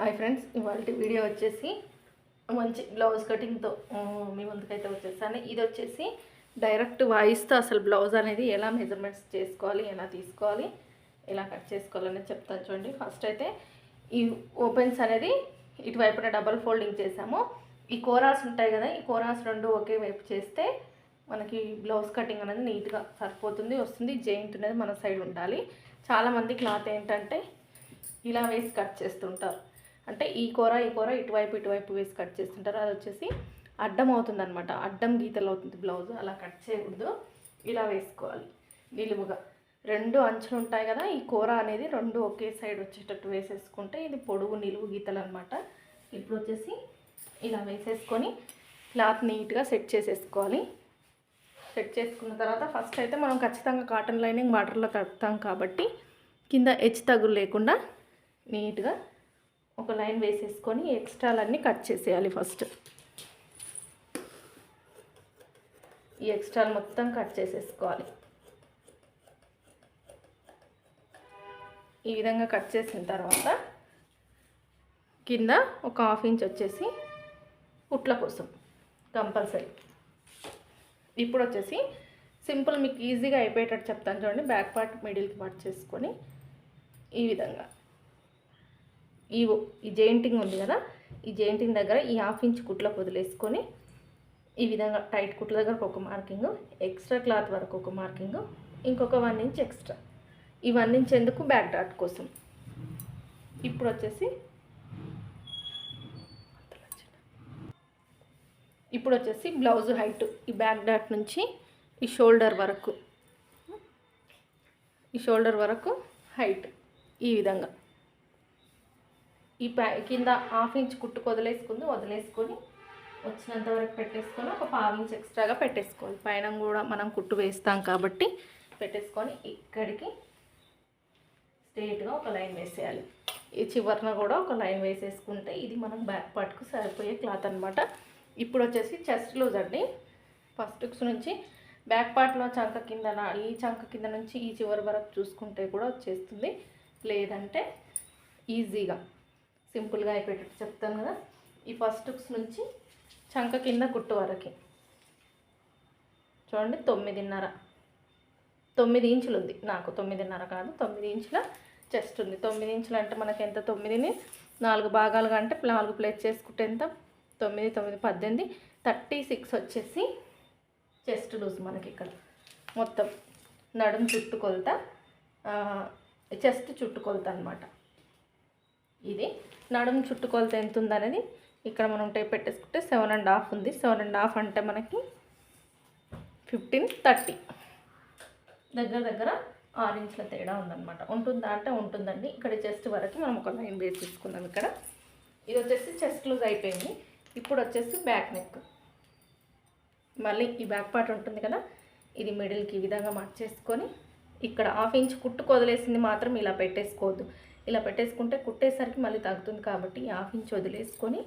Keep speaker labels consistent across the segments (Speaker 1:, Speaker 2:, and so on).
Speaker 1: Hi friends ఇవాళ video వచ్చేసి మంచి బ్లౌజ్ కటింగ్తో మీ ముందుకైతే వచ్చేసాను. ఇది వచ్చేసి డైరెక్ట్ వాయిస్తో అసలు బ్లౌజ్ అనేది ఎలా మెజర్మెంట్స్ చేసుకోవాలి ఎలా తీసుకోవాలి ఎలా కట్ చేసుకోవాలనేది చెప్తాను చూడండి. ఫస్ట్ అయితే ఈ ఓపెన్స్ అనేది ఇటువైపున డబల్ ఫోల్డింగ్ చేసాము. ఈ కోరాస్ ఉంటాయి కదా ఈ కోరాస్ రెండు ఒకే వైపు చేస్తే మనకి బ్లౌజ్ కటింగ్ అనేది నీట్గా సరిపోతుంది వస్తుంది. జెయింట్ అనేది మన సైడ్ ఉండాలి. చాలామంది క్లాత్ ఏంటంటే ఇలా వేసి కట్ చేస్తుంటారు. అంటే ఈ కూర ఈ కూర ఇటువైపు ఇటువైపు వేసి కట్ చేస్తుంటారు. అది వచ్చేసి అడ్డం అవుతుంది అనమాట అడ్డం గీతలు అవుతుంది బ్లౌజ్. అలా కట్ చేయకూడదు. ఇలా వేసుకోవాలి. నిలువుగా. రెండు అంచులు ఉంటాయి కదా ఈ కూర అనేది రెండు ఒకే సైడ్ వచ్చేటట్టు వేసేసుకుంటే ఇది పొడుగు నిలువు గీతలు అనమాట ఇప్పుడు వచ్చేసి ఇలా వేసేసుకొని క్లాత్ నీట్గా సెట్ చేసేసుకోవాలి. సెట్ చేసుకున్న తర్వాత ఫస్ట్ అయితే మనం ఖచ్చితంగా కాటన్ లైనింగ్ వాటర్లో కడతాం కాబట్టి కింద హెచ్ తగులు లేకుండా నీట్గా ఒక లైన్ వేసేసుకొని ఎక్స్ట్రాలన్నీ కట్ చేసేయాలి ఫస్ట్. ఈ ఎక్స్ట్రాలు మొత్తం కట్ చేసేసుకోవాలి. ఈ విధంగా కట్ చేసిన తర్వాత కింద ఒక హాఫ్ ఇంచ్ వచ్చేసి కుట్ల కోసం కంపల్సరీ. ఇప్పుడు వచ్చేసి సింపుల్ మీకు ఈజీగా అయిపోయేటట్టు చెప్తాను చూడండి. బ్యాక్ పార్ట్ మిడిల్కి పార్ట్ చేసుకొని ఈ విధంగా. ఈ ఈ జెయింటింగ్ ఉంది కదా ఈ జెయింటింగ్ దగ్గర ఈ హాఫ్ ఇంచ్ కుట్ల వదిలేసుకొని ఈ విధంగా టైట్ కుట్ల దగ్గర ఒక మార్కింగ్ ఎక్స్ట్రా క్లాత్ వరకు ఒక మార్కింగ్ ఇంకొక వన్ ఇంచ్ ఎక్స్ట్రా. ఈ వన్ ఇంచ్ ఎందుకు బ్యాక్ డాట్ కోసం? ఇప్పుడు వచ్చేసి ఇప్పుడు వచ్చేసి బ్లౌజ్ హైట్ ఈ బ్యాక్ డాట్ నుంచి ఈ షోల్డర్ వరకు ఈ షోల్డర్ వరకు హైట్ ఈ విధంగా. ఈ ప్యా కింద హాఫ్ ఇంచ్ కుట్టుకు వదిలేసుకుంది వదిలేసుకొని వచ్చినంత వరకు పెట్టేసుకొని ఒక పావు ఇంచ్ ఎక్స్ట్రాగా పెట్టేసుకోవాలి. పైన కూడా మనం కుట్టు వేస్తాం కాబట్టి పెట్టేసుకొని ఇక్కడికి స్ట్రేట్గా ఒక లైన్ వేసేయాలి. ఈ చివరన కూడా ఒక లైన్ వేసేసుకుంటే ఇది మనం బ్యాక్ పార్ట్కు సరిపోయే క్లాత్ అనమాట ఇప్పుడు వచ్చేసి చెస్ట్ లూజ్ అండి. ఫస్ట్ నుంచి బ్యాక్ పార్ట్లో చంక కింద ఈ చంక కింద నుంచి ఈ చివరి వరకు చూసుకుంటే కూడా వచ్చేస్తుంది. లేదంటే ఈజీగా సింపుల్గా అయిపోయేటట్టు చెప్తాను కదా. ఈ ఫస్ట్ నుంచి చంక కింద కుట్టు వరకు. చూడండి తొమ్మిదిన్నర. తొమ్మిది ఇంచులు ఉంది. నాకు తొమ్మిదిన్నర కాదు తొమ్మిది ఇంచుల చెస్ట్ ఉంది. తొమ్మిది ఇంచులు అంటే మనకి ఎంత? తొమ్మిదిని నాలుగు భాగాలుగా అంటే నాలుగు ప్లేస్ చేసుకుంటే ఎంత? తొమ్మిది తొమ్మిది పద్దెనిమిది థర్టీ సిక్స్ వచ్చేసి చెస్ట్ లూజ్ మనకి ఇక్కడ. మొత్తం నడుము చుట్టుకొలత చెస్ట్ చుట్టుకొలత అనమాట ఇది. నడుము చుట్టుకొలత ఎంత ఉందనేది ఇక్కడ మనం టైప్ పెట్టేసుకుంటే సెవెన్ అండ్ హాఫ్ ఉంది. సెవెన్ అండ్ హాఫ్ అంటే మనకి ఫిఫ్టీన్ థర్టీ. దగ్గర దగ్గర ఆరు ఇంచుల తేడా ఉందన్నమాట. ఉంటుందా అంటే ఉంటుందండి. ఇక్కడ చెస్ట్ వరకు మనం ఒక లైన్ బేస్ తీసుకుందాం ఇక్కడ. ఇది వచ్చేసి చెస్ట్ లూజ్ అయిపోయింది. ఇప్పుడు వచ్చేసి బ్యాక్ నెక్. మళ్ళీ ఈ బ్యాక్ పార్ట్ ఉంటుంది కదా ఇది మిడిల్కి ఈ విధంగా మార్చేసుకొని ఇక్కడ హాఫ్ ఇంచ్ కుట్టు కొదిలేసింది మాత్రం ఇలా పెట్టేసుకోవద్దు. ఇలా పెట్టేసుకుంటే కుట్టేసరికి మళ్ళీ తగ్గుతుంది కాబట్టి హాఫ్ ఇంచ్ వదిలేసుకొని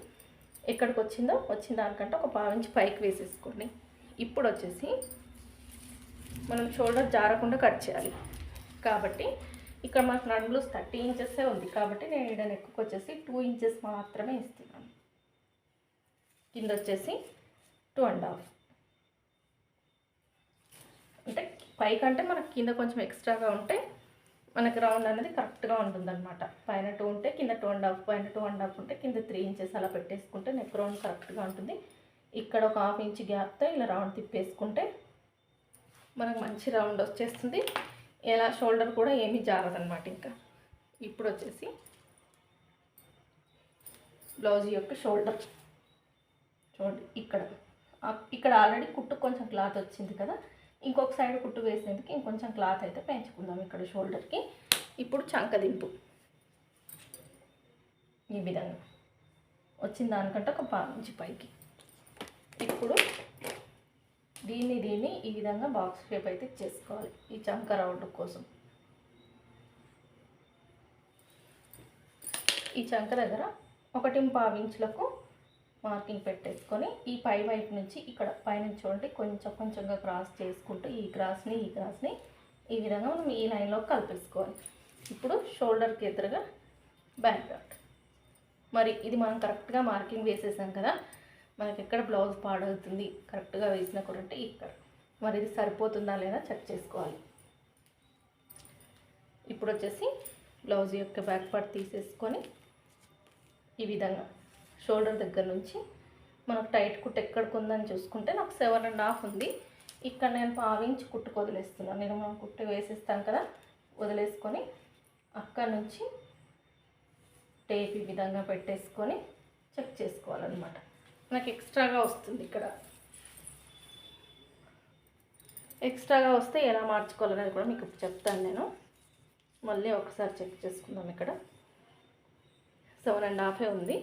Speaker 1: ఎక్కడికి వచ్చిందో వచ్చిన దానికంటే ఒక పావు ఇంచ్ పైకి వేసేసుకోండి. ఇప్పుడు వచ్చేసి మనం షోల్డర్ జారకుండా కట్ చేయాలి. కాబట్టి ఇక్కడ మనకు నడుములు థర్టీ ఇంచెసే ఉంది. కాబట్టి నేను ఇక్కడ నెక్కు వచ్చేసి టూ ఇంచెస్ మాత్రమే ఇస్తున్నాను. కింద వచ్చేసి టూ అండ్ హాఫ్. అంటే పైకంటే మనకి కింద కొంచెం ఎక్స్ట్రాగా ఉంటే మనకి రౌండ్ అనేది కరెక్ట్గా ఉంటుందన్నమాట. పైన టూ ఉంటే కింద టూ అండ్ హాఫ్ పైన టూ అండ్ హాఫ్ ఉంటే కింద త్రీ ఇంచెస్ అలా పెట్టేసుకుంటే నెక్ రౌండ్ కరెక్ట్గా ఉంటుంది. ఇక్కడ ఒక హాఫ్ ఇంచ్ గ్యాప్తో ఇలా రౌండ్ తిప్పేసుకుంటే మనకు మంచి రౌండ్ వచ్చేస్తుంది. ఎలా షోల్డర్ కూడా ఏమీ జారదనమాట ఇంకా. ఇప్పుడు వచ్చేసి బ్లౌజ్ యొక్క షోల్డర్. చూడండి ఇక్కడ. ఇక్కడ ఆల్రెడీ కుట్టు కొంచెం క్లాత్ వచ్చింది కదా. ఇంకొక సైడ్ కుట్టు వేసేందుకు ఇంకొంచెం క్లాత్ అయితే పెంచుకుందాం ఇక్కడ షోల్డర్కి ఇప్పుడు చంక దింపు. ఈ విధంగా. వచ్చిన దానికంటే ఒక పాంచి పైకి. ఇప్పుడు దీన్ని దీన్ని ఈ విధంగా బాక్స్ షేప్ అయితే చేసుకోవాలి ఈ చంక రౌండ్ కోసం. ఈ చంక దగ్గర ఒకటి పావించులకు మార్కింగ్ పెట్టేసుకొని ఈ పై వైపు నుంచి ఇక్కడ పైనుంచి చూడండి కొంచెం కొంచెంగా క్రాస్ చేసుకుంటూ ఈ క్రాస్ని ఈ క్రాస్ని ఈ విధంగా మనం ఈ లైన్లో కలిపేసుకోవాలి. ఇప్పుడు షోల్డర్కి ఎదురుగా బ్యాక్ డాట్ మరి ఇది మనం కరెక్ట్గా మార్కింగ్ వేసేసాం కదా మనకి ఎక్కడ బ్లౌజ్ పాడవుతుంది కరెక్ట్గా వేసిన కొరంటే ఇక్కడ. మరి ఇది సరిపోతుందా లేదా చెక్ చేసుకోవాలి. ఇప్పుడు వచ్చేసి బ్లౌజ్ యొక్క బ్యాక్ పార్ట్ తీసేసుకొని ఈ విధంగా షోల్డర్ దగ్గర నుంచి మనకు టైట్ కుట్టు ఎక్కడికి ఉందని చూసుకుంటే నాకు సెవెన్ అండ్ హాఫ్ ఉంది. ఇక్కడ నేను పావించి కుట్టుకు వదిలేస్తున్నాను. నేను మనం కుట్టు వేసేస్తాం కదా వదిలేసుకొని అక్కడ నుంచి టేప్ ఈ విధంగా పెట్టేసుకొని చెక్ చేసుకోవాలన్నమాట. నాకు ఎక్స్ట్రాగా వస్తుంది ఇక్కడ. ఎక్స్ట్రాగా వస్తే ఎలా మార్చుకోవాలనేది కూడా మీకు చెప్తాను నేను. మళ్ళీ ఒకసారి చెక్ చేసుకుందాం ఇక్కడ. సెవెన్ అండ్ హాఫే ఉంది.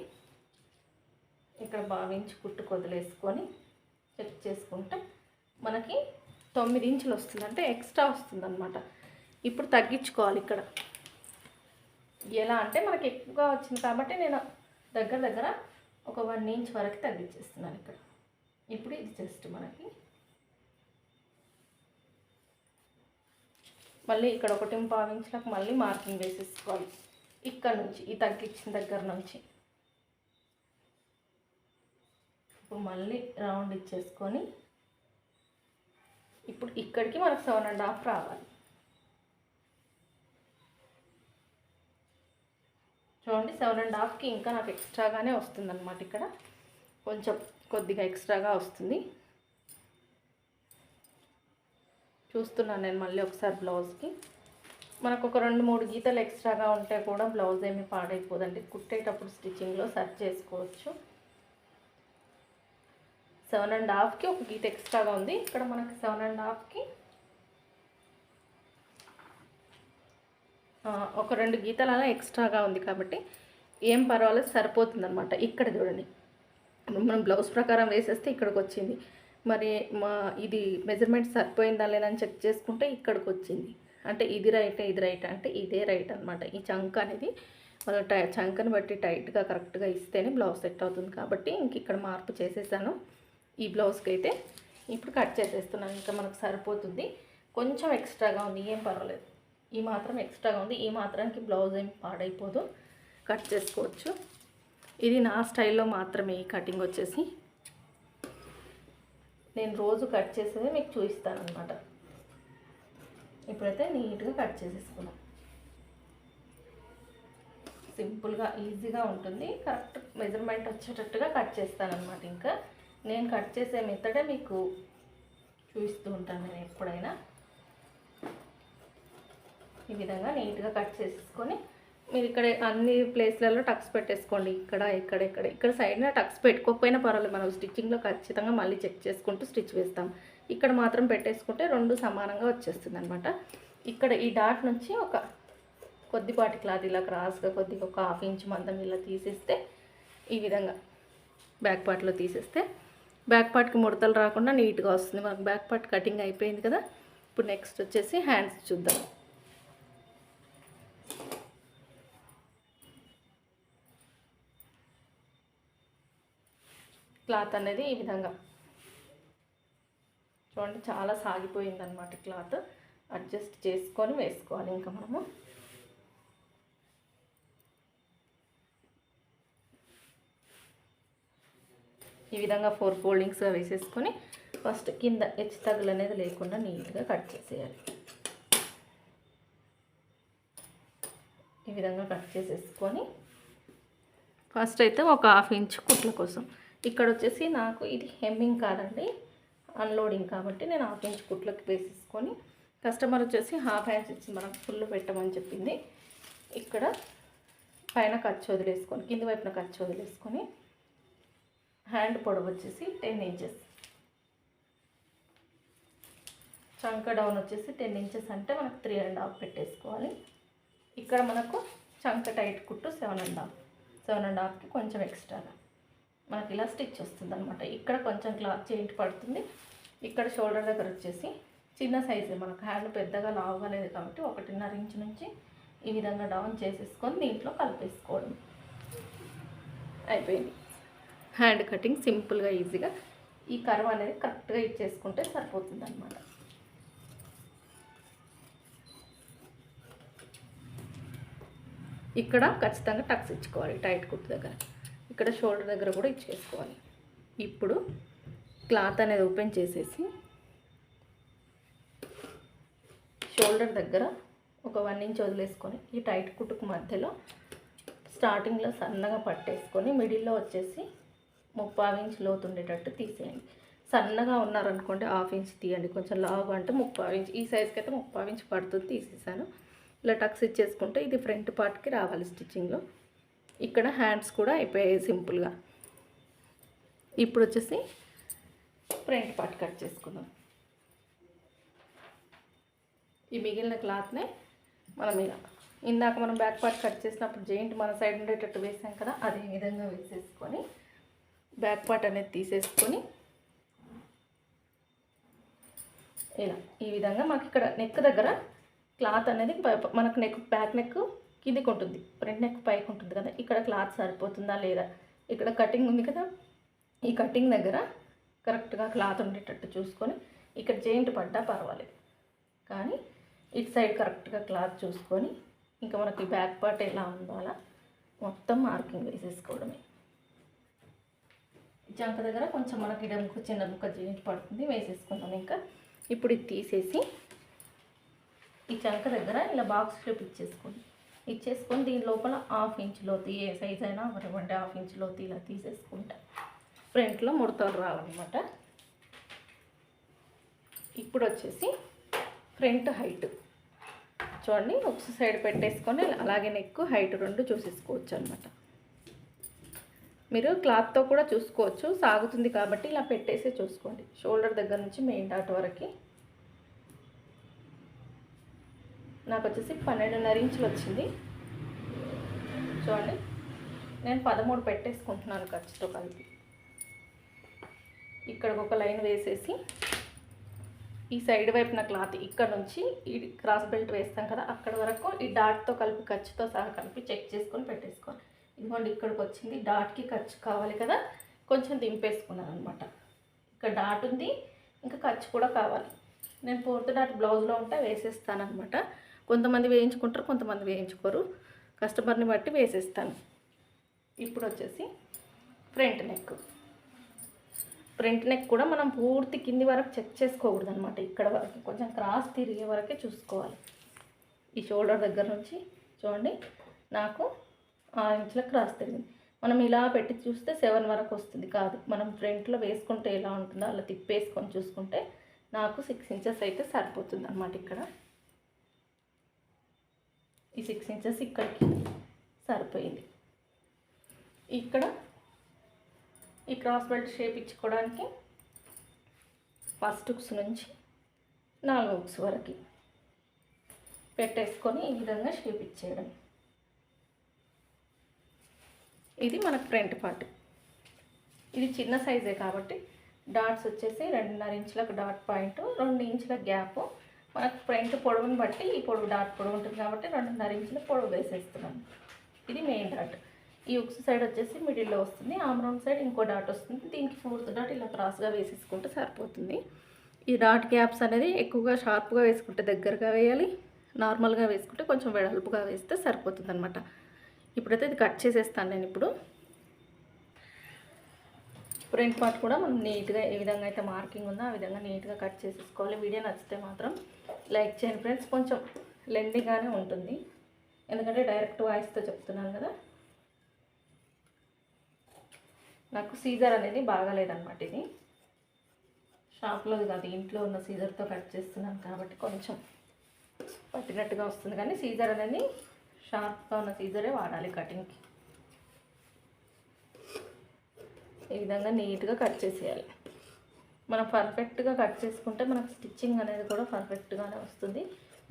Speaker 1: ఇక్కడ భావించి కుట్టుకు వదిలేసుకొని చెక్ చేసుకుంటే మనకి తొమ్మిది ఇంచులు వస్తుంది. అంటే ఎక్స్ట్రా వస్తుంది అనమాట ఇప్పుడు తగ్గించుకోవాలి ఇక్కడ. ఎలా అంటే మనకి ఎక్కువగా వచ్చింది కాబట్టి నేను దగ్గర దగ్గర ఒక వన్ ఇంచ్ వరకు తగ్గించేస్తున్నాను ఇక్కడ. ఇప్పుడు ఇది జస్ట్ మనకి మళ్ళీ ఇక్కడ ఒకటి పావు మళ్ళీ మార్కింగ్ వేసేసుకోవాలి. ఇక్కడ నుంచి ఈ తగ్గించిన దగ్గర నుంచి. ఇప్పుడు మళ్ళీ రౌండ్ ఇచ్చేసుకొని ఇప్పుడు ఇక్కడికి మనకు సెవెన్ అండ్ హాఫ్ రావాలి. చూడండి సెవెన్ అండ్ హాఫ్కి ఇంకా నాకు ఎక్స్ట్రాగానే వస్తుంది అనమాట ఇక్కడ. కొంచెం కొద్దిగా ఎక్స్ట్రాగా వస్తుంది. చూస్తున్నాను నేను మళ్ళీ ఒకసారి బ్లౌజ్కి. మనకు ఒక రెండు మూడు గీతలు ఎక్స్ట్రాగా ఉంటే కూడా బ్లౌజ్ ఏమి పాడైపోదండి. కుట్టేటప్పుడు స్టిచ్చింగ్లో సర్చ్ చేసుకోవచ్చు. సెవెన్ అండ్ హాఫ్కి ఒక గీత ఎక్స్ట్రాగా ఉంది. ఇక్కడ మనకి సెవెన్ అండ్ హాఫ్కి ఒక రెండు గీతలు అలా ఎక్స్ట్రాగా ఉంది కాబట్టి ఏం పర్వాలేదు సరిపోతుంది అనమాట ఇక్కడ చూడండి. మనం బ్లౌజ్ ప్రకారం వేసేస్తే ఇక్కడికి వచ్చింది. మరి మా ఇది మెజర్మెంట్ సరిపోయిందా లేదని చెక్ చేసుకుంటే ఇక్కడికి వచ్చింది. అంటే ఇది రైట్ ఇది రైట్ అంటే ఇదే రైట్ అనమాట ఈ చంక్ అనేది వాళ్ళు టై చంకని బట్టి టైట్గా కరెక్ట్గా ఇస్తేనే బ్లౌజ్ సెట్ అవుతుంది కాబట్టి ఇంక ఇక్కడ మార్పు చేసేసాను. ఈ బ్లౌజ్కి అయితే ఇప్పుడు కట్ చేసేస్తున్నాను. ఇంకా మనకు సరిపోతుంది. కొంచెం ఎక్స్ట్రాగా ఉంది. ఏం పర్వాలేదు. ఈ మాత్రం ఎక్స్ట్రాగా ఉంది. ఈ మాత్రానికి బ్లౌజ్ ఏం పాడైపోదు. కట్ చేసుకోవచ్చు. ఇది నా స్టైల్లో మాత్రమే ఈ కటింగ్ వచ్చేసి. నేను రోజు కట్ చేసేది మీకు చూపిస్తాను అనమాట ఇప్పుడైతే నీట్గా కట్ చేసేసుకున్నాం సింపుల్గా ఈజీగా ఉంటుంది. కరెక్ట్ మెజర్మెంట్ వచ్చేటట్టుగా కట్ చేస్తాను అనమాట ఇంకా. నేను కట్ చేసే మెత్తడే మీకు చూపిస్తూ ఉంటాను నేను ఎప్పుడైనా. ఈ విధంగా నీట్గా కట్ చేసేసుకొని మీరు ఇక్కడ అన్ని ప్లేస్లలో టక్స్ పెట్టేసుకోండి. ఇక్కడ ఇక్కడ ఇక్కడ ఇక్కడ సైడ్న టక్స్ పెట్టుకోకపోయినా పర్వాలేదు. మనం స్టిచ్చింగ్లో ఖచ్చితంగా మళ్ళీ చెక్ చేసుకుంటూ స్టిచ్ వేస్తాం. ఇక్కడ మాత్రం పెట్టేసుకుంటే రెండు సమానంగా వచ్చేస్తుంది అనమాట ఇక్కడ ఈ డాట్ నుంచి ఒక కొద్దిపాటి క్లాత్ ఇలా క్రాస్గా కొద్దిగా ఒక హాఫ్ ఇంచ్ మందం ఇలా తీసేస్తే ఈ విధంగా బ్యాక్ పార్ట్లో తీసేస్తే బ్యాక్ పార్ట్కి ముడతలు రాకుండా నీట్గా వస్తుంది. మనకు బ్యాక్ పార్ట్ కటింగ్ అయిపోయింది కదా. ఇప్పుడు నెక్స్ట్ వచ్చేసి హ్యాండ్స్ చూద్దాం. క్లాత్ అనేది ఈ విధంగా. చూడండి చాలా సాగిపోయింది అనమాట క్లాత్. అడ్జస్ట్ చేసుకొని వేసుకోవాలి ఇంకా మనము. ఈ విధంగా ఫోర్ ఫోల్డింగ్స్గా వేసేసుకొని ఫస్ట్ కింద హెచ్ తగులు అనేది లేకుండా నీట్గా కట్ చేసేయాలి. ఈ విధంగా కట్ చేసేసుకొని ఫస్ట్ అయితే ఒక హాఫ్ ఇంచ్ కుట్ల కోసం. ఇక్కడ వచ్చేసి నాకు ఇది హెమ్మింగ్ కాదండి అన్లోడింగ్ కాబట్టి నేను హాఫ్ ఇంచ్ కుట్లకి వేసేసుకొని కస్టమర్ వచ్చేసి హాఫ్ హ్యాండ్స్ ఇచ్చి మనకు ఫుల్ పెట్టమని చెప్పింది. ఇక్కడ పైన ఖర్చు వదిలేసుకొని కింది వైపున ఖర్చు వదిలేసుకొని హ్యాండ్ పొడవు వచ్చేసి టెన్ ఇంచెస్. చంక డౌన్ వచ్చేసి టెన్ ఇంచెస్ అంటే మనకు త్రీ అండ్ హాఫ్ పెట్టేసుకోవాలి. ఇక్కడ మనకు చంక టైట్ కుట్టు seven and half. Seven and హాఫ్కి కొంచెం ఎక్స్ట్రాగా మనకి ఇలా స్టిచ్ వస్తుంది అనమాట ఇక్కడ కొంచెం క్లాత్ చేయింట్ పడుతుంది. ఇక్కడ షోల్డర్ దగ్గర వచ్చేసి చిన్న సైజే మనకు. హ్యాండ్ పెద్దగా లావుగా లేదు కాబట్టి ఒకటిన్నర ఇంచు నుంచి ఈ విధంగా డౌన్ చేసేసుకొని దీంట్లో కలిపేసుకోవడం. అయిపోయింది. హ్యాండ్ కటింగ్ సింపుల్గా ఈజీగా ఈ కర్వ్ అనేది కరెక్ట్గా ఇచ్చేసుకుంటే సరిపోతుంది అనమాట ఇక్కడ ఖచ్చితంగా టక్స్ ఇచ్చుకోవాలి టైట్ కుట్టు దగ్గర. ఇక్కడ షోల్డర్ దగ్గర కూడా ఇచ్చేసుకోవాలి. ఇప్పుడు క్లాత్ అనేది ఓపెన్ చేసేసి షోల్డర్ దగ్గర ఒక వన్ ఇంచ్ వదిలేసుకొని ఈ టైట్ కుట్టుకు మధ్యలో స్టార్టింగ్లో సన్నగా పట్టేసుకొని మిడిల్లో వచ్చేసి ముప్పావు ఇంచ్ లోతు ఉండేటట్టు తీసేయండి. సన్నగా ఉన్నారనుకోండి హాఫ్ ఇంచ్ తీయండి. కొంచెం లావుగా అంటే ముప్పావు ఇంచ్. ఈ సైజ్కి అయితే ముప్పావు ఇంచ్ పడుతుంది తీసేసాను. ఇలా టక్స్ ఇచ్చేసుకుంటే ఇది ఫ్రంట్ పార్ట్కి రావాలి స్టిచ్చింగ్లో ఇక్కడ హ్యాండ్స్ కూడా అయిపోయాయి సింపుల్గా ఇప్పుడు వచ్చేసి ఫ్రంట్ పార్ట్ కట్ చేసుకుందాం. ఈ మిగిలిన క్లాత్నే మనం ఇలా ఇందాక మనం బ్యాక్ పార్ట్ కట్ చేసినప్పుడు జెయింట్ మన సైడ్ ఉండేటట్టు వేసాం కదా అదే విధంగా వేసేసుకొని బ్యాక్ పార్ట్ అనేది తీసేసుకొని ఇలా ఈ విధంగా మనకి ఇక్కడ నెక్ దగ్గర క్లాత్ అనేది మనకు నెక్ బ్యాక్ నెక్ కిందికి ఉంటుంది. ఫ్రంట్ నెక్ పైకి ఉంటుంది కదా. ఇక్కడ క్లాత్ సరిపోతుందా లేదా? ఇక్కడ కటింగ్ ఉంది కదా. ఈ కటింగ్ దగ్గర కరెక్ట్గా క్లాత్ ఉండేటట్టు చూసుకొని ఇక్కడ జెయింట్ పడ్డా పర్వాలేదు. కానీ ఇటు సైడ్ కరెక్ట్గా క్లాత్ చూసుకొని ఇంకా మనకి బ్యాక్ పార్ట్ ఎలా ఉందో అలా మొత్తం మార్కింగ్ వేసేసుకోవడమే. జంక దగ్గర కొంచెం మనకి ఇడ ముక్క చిన్న ముక్క జీనిట్ పడుతుంది వేసేసుకుందాం ఇంకా. ఇప్పుడు ఇది తీసేసి ఈ చంక దగ్గర ఇలా బాక్స్ షేప్ ఇచ్చేసుకోండి. ఇచ్చేసుకొని దీని లోపల హాఫ్ ఇంచ్ ఏ సైజ్ అయినా అవనివ్వండి హాఫ్ ఇంచ్ ఇలా తీసేసుకుంటా. ఫ్రంట్లో ముడతలు రావన్నమాట. ఇప్పుడు వచ్చేసి ఫ్రంట్ హైట్ చూడండి ఒక సైడ్ పెట్టేసుకొని అలాగే నెక్ హైట్ రెండు చూసేసుకోవచ్చు అనమాట మీరు క్లాత్తో కూడా చూసుకోవచ్చు. సాగుతుంది కాబట్టి ఇలా పెట్టేసి చూసుకోండి. షోల్డర్ దగ్గర నుంచి మెయిన్ డాట్ వరకు. నాకు వచ్చేసి పన్నెండున్నర ఇంచులు వచ్చింది. చూడండి. నేను పదమూడు పెట్టేసుకుంటున్నాను ఖర్చుతో కలిపి. ఇక్కడ ఒక లైన్ వేసేసి ఈ సైడ్ వైపున క్లాత్ ఇక్కడ నుంచి ఈ క్రాస్ బెల్ట్ వేస్తాం కదా అక్కడ వరకు ఈ డాట్తో కలిపి ఖర్చుతో సహా కలిపి చెక్ చేసుకొని పెట్టేసుకోవాలి ఇదిగోండి ఇక్కడికి వచ్చింది డాట్కి ఖర్చు కావాలి కదా. కొంచెం దింపేసుకున్నాను అనమాట ఇక్కడ డాట్ ఉంది. ఇంకా ఖర్చు కూడా కావాలి. నేను ఫోర్త్ డాట్ బ్లౌజ్లో ఉంటే వేసేస్తాను అనమాట కొంతమంది వేయించుకుంటారు కొంతమంది వేయించుకోరు. కస్టమర్ని బట్టి వేసేస్తాను. ఇప్పుడు వచ్చేసి ఫ్రంట్ నెక్. ఫ్రంట్ నెక్ కూడా మనం పూర్తి కింది వరకు చెక్ చేసుకోకూడదు అనమాట ఇక్కడ వరకు కొంచెం క్రాస్ తిరిగే వరకే చూసుకోవాలి. ఈ షోల్డర్ దగ్గర నుంచి చూడండి. నాకు ఆరు ఇంచుల క్రాస్ తిరిగింది మనం ఇలా పెట్టి చూస్తే సెవెన్ వరకు వస్తుంది. కాదు మనం ఫ్రంట్లో వేసుకుంటే ఎలా ఉంటుందో అలా తిప్పేసుకొని చూసుకుంటే నాకు సిక్స్ ఇంచెస్ అయితే సరిపోతుంది అనమాట ఇక్కడ. ఈ సిక్స్ ఇంచెస్ ఇక్కడికి సరిపోయింది. ఇక్కడ ఈ క్రాస్ బెల్ట్ షేప్ ఇచ్చుకోవడానికి ఫస్ట్ హుక్స్ నుంచి నాలుగు హుక్స్ వరకు పెట్టేసుకొని ఈ విధంగా షేప్ ఇచ్చేయడం. ఇది మనకు ఫ్రంట్ పార్ట్. ఇది చిన్న సైజే కాబట్టి డాట్స్ వచ్చేసి రెండున్నర ఇంచులకు డాట్ పాయింట్ రెండు ఇంచుల గ్యాప్. మనకు ఫ్రంట్ పొడవుని బట్టి ఈ పొడవు డాట్ పొడవు ఉంటుంది కాబట్టి రెండున్నర ఇంచుల పొడవు వేసేస్తున్నాను ఇది మెయిన్ డాట్. ఈ ఉక్స్ సైడ్ వచ్చేసి మిడిల్లో వస్తుంది ఆమ్రౌండ్ సైడ్ ఇంకో డాట్ వస్తుంది. దీనికి ఫోర్త్ డాట్ ఇలా క్రాస్గా వేసేసుకుంటే సరిపోతుంది. ఈ డాట్ గ్యాప్స్ అనేది ఎక్కువగా షార్ప్గా వేసుకుంటే దగ్గరగా వేయాలి నార్మల్గా వేసుకుంటే కొంచెం వెడల్పుగా వేస్తే సరిపోతుంది అనమాట ఇప్పుడైతే ఇది కట్ చేసేస్తాను నేను ఇప్పుడు. ఫ్రంట్ పార్ట్ కూడా మనం నీట్గా ఏ విధంగా అయితే మార్కింగ్ ఉందో ఆ విధంగా నీట్గా కట్ చేసేసుకోవాలి. వీడియో నచ్చితే మాత్రం లైక్ చేయండి ఫ్రెండ్స్. కొంచెం లెండింగ్గానే ఉంటుంది. ఎందుకంటే డైరెక్ట్ వాయిస్తో చెప్తున్నాను కదా. నాకు సీజర్ అనేది బాగాలేదన్నమాట ఇది. షాప్లో కాదు ఇంట్లో ఉన్న సీజర్తో కట్ చేస్తున్నాను కాబట్టి కొంచెం పట్టినట్టుగా వస్తుంది. కానీ సీజర్ అనేది షార్ప్గా ఉన్న సీజరే వాడాలి కటింగ్కి ఈ విధంగా నీట్గా కట్ చేసేయాలి. మనం పర్ఫెక్ట్గా కట్ చేసుకుంటే మనకు స్టిచ్చింగ్ అనేది కూడా పర్ఫెక్ట్గానే వస్తుంది.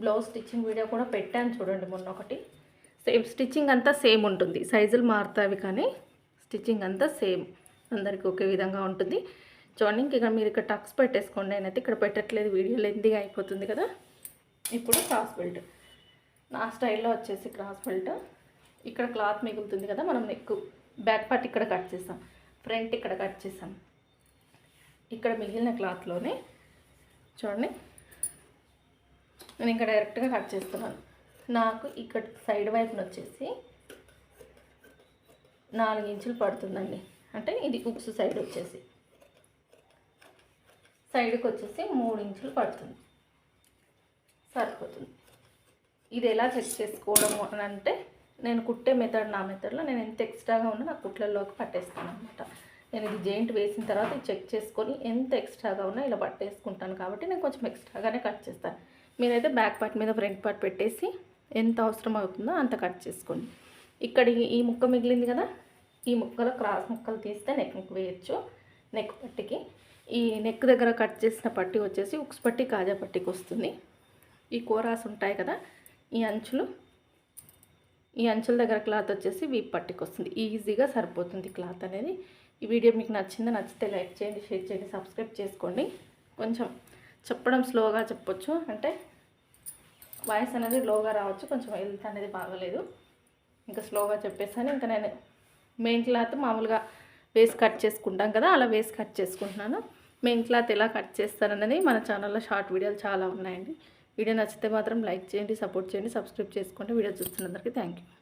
Speaker 1: బ్లౌజ్ స్టిచ్చింగ్ వీడియో కూడా పెట్టాను చూడండి మొన్న ఒకటి. సేమ్ స్టిచ్చింగ్ అంతా సేమ్ ఉంటుంది. సైజులు మారుతాయి కానీ స్టిచ్చింగ్ అంతా సేమ్ అందరికి ఒకే విధంగా ఉంటుంది. చూడండి ఇంకా ఇక మీరు ఇక్కడ టక్స్ పెట్టేసుకోండి. నేనైతే ఇక్కడ పెట్టట్లేదు. వీడియో లెంతీగా అయిపోతుంది కదా. ఇప్పుడు క్రాస్ బెల్ట్ నా స్టైల్లో వచ్చేసి క్రాస్ బెల్ట్. ఇక్కడ క్లాత్ మిగులుతుంది కదా మనం నెక్ బ్యాక్ పార్ట్ ఇక్కడ కట్ చేసాం ఫ్రంట్ ఇక్కడ కట్ చేసాం ఇక్కడ మిగిలిన క్లాత్లోనే చూడండి నేను ఇంకా డైరెక్ట్గా కట్ చేస్తున్నాను. నాకు ఇక్కడ సైడ్ వైపున వచ్చేసి నాలుగు ఇంచులు పడుతుందండి. అంటే ఇది ఉక్స్ సైడ్ వచ్చేసి. సైడ్కి వచ్చేసి మూడు ఇంచులు పడుతుంది. సరిపోతుంది. ఇది ఎలా చెక్ చేసుకోవడము అని అంటే నేను కుట్టే మెథడ్ నా మెథడ్లో నేను ఎంత ఎక్స్ట్రాగా ఉన్నా నా కుట్లలోకి పట్టేస్తాను అనమాట నేను ఇది జెయింట్ వేసిన తర్వాత ఇది చెక్ చేసుకొని ఎంత ఎక్స్ట్రాగా ఉన్నా ఇలా పట్టేసుకుంటాను కాబట్టి నేను కొంచెం ఎక్స్ట్రాగానే కట్ చేస్తాను. మీరైతే బ్యాక్ పార్ట్ మీద ఫ్రంట్ పార్ట్ పెట్టేసి ఎంత అవసరం అవుతుందో అంత కట్ చేసుకోండి. ఇక్కడ ఈ- ఈ ముక్క మిగిలింది కదా? ఈ ముక్కలో క్రాస్ ముక్కలు తీస్తే నెక్ వేయచ్చు. నెక్ పట్టికి. ఈ నెక్ దగ్గర కట్ చేసిన పట్టి వచ్చేసి ఉక్స్ పట్టి కాజా పట్టికి వస్తుంది. ఈ కూరాస్ ఉంటాయి కదా? ఈ అంచులు ఈ అంచుల దగ్గర క్లాత్ వచ్చేసి వీప్ పట్టికి వస్తుంది. ఈజీగా సరిపోతుంది క్లాత్ అనేది. ఈ వీడియో మీకు నచ్చిందో నచ్చితే లైక్ చేయండి షేర్ చేయండి సబ్స్క్రైబ్ చేసుకోండి. కొంచెం చెప్పడం స్లోగా చెప్పొచ్చు. అంటే వాయిస్ అనేది లోగా రావచ్చు కొంచెం హెల్త్ అనేది బాగలేదు. ఇంకా స్లోగా చెప్పేసాను ఇంకా నేను మెయిన్ క్లాత్ మామూలుగా వేసి కట్ చేసుకుంటాం కదా అలా వేసి కట్ చేసుకుంటున్నాను. మెయిన్ క్లాత్ ఎలా కట్ చేస్తారనేది మన ఛానల్లో షార్ట్ వీడియోలు చాలా ఉన్నాయండి. వీడియో నచ్చితే మాత్రం లైక్ చేయండి సపోర్ట్ చేయండి సబ్స్క్రైబ్ చేసుకోండి. Video చూస్తున్నందరికీ thank you